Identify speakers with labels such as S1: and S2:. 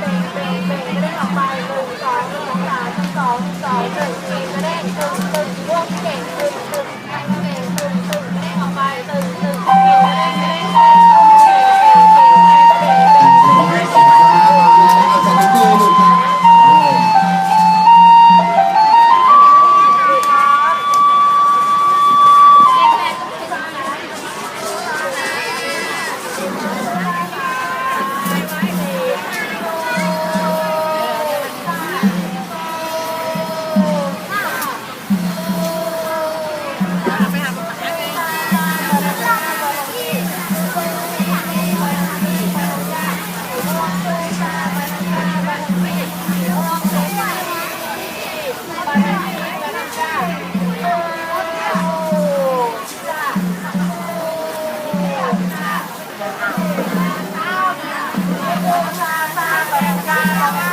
S1: เด้งออกไปหนึ่งสองสองสามสองสองหนึ่งสี่กระด้ตึงตึงวง Usaha.